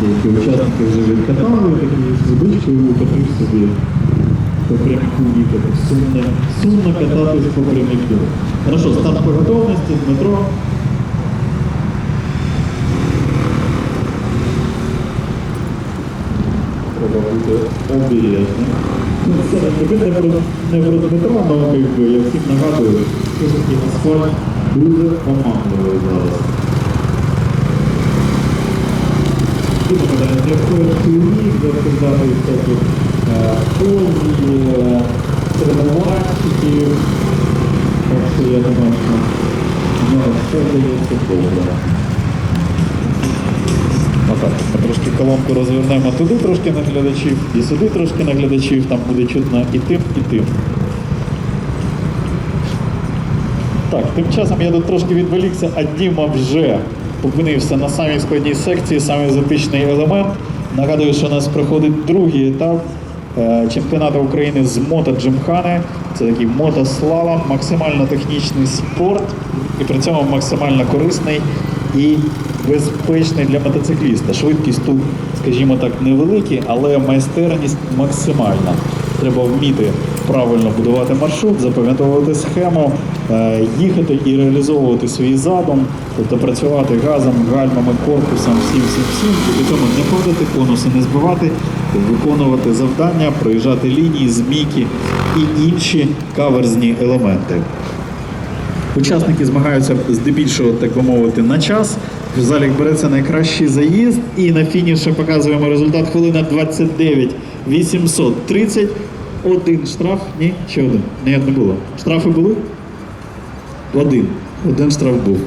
Деякі учасники вже відкатали, такі з водичкою катив собі по прямку їхати. Сумно, сумно кататись по прямку. Хорошо, старт по готовності, Дмитро. Треба бути обережним. Ну, Це не не про, не про Дмитро, але якби, я всім нагадую, що таки асфальт дуже оманливий зараз. Кліні, де сказати всякі позі, тренувальщиків. Так що я думаю, що нього все вдається добре. Отак, трошки колонку розвернемо туди трошки на глядачів, і сюди трошки на глядачів, там буде чутно і тим, і тим. Так, тим часом я тут трошки відволікся, а Діма вже опинився на самій складній секції, самий затичний елемент. Нагадую, що у нас проходить другий етап е, чемпіонату України з мото-джимхани. Це такий мотослалом, максимально технічний спорт і при цьому максимально корисний і безпечний для мотоцикліста. Швидкість тут, скажімо так, невеликі, але майстерність максимальна. Треба вміти правильно будувати маршрут, запам'ятовувати схему, е, їхати і реалізовувати свій задум, тобто працювати газом, гальмами, корпусом, всім, всім, всім, і при цьому не ходити конуси, не збивати, виконувати завдання, проїжджати лінії, змійки і інші каверзні елементи. Учасники змагаються здебільшого, так би мовити, на час. В залі береться найкращий заїзд, і на фініші показуємо результат хвилина 29 830. Один штраф, ні, ще один. Ні, не було. Штрафи були? Один. Один штраф був.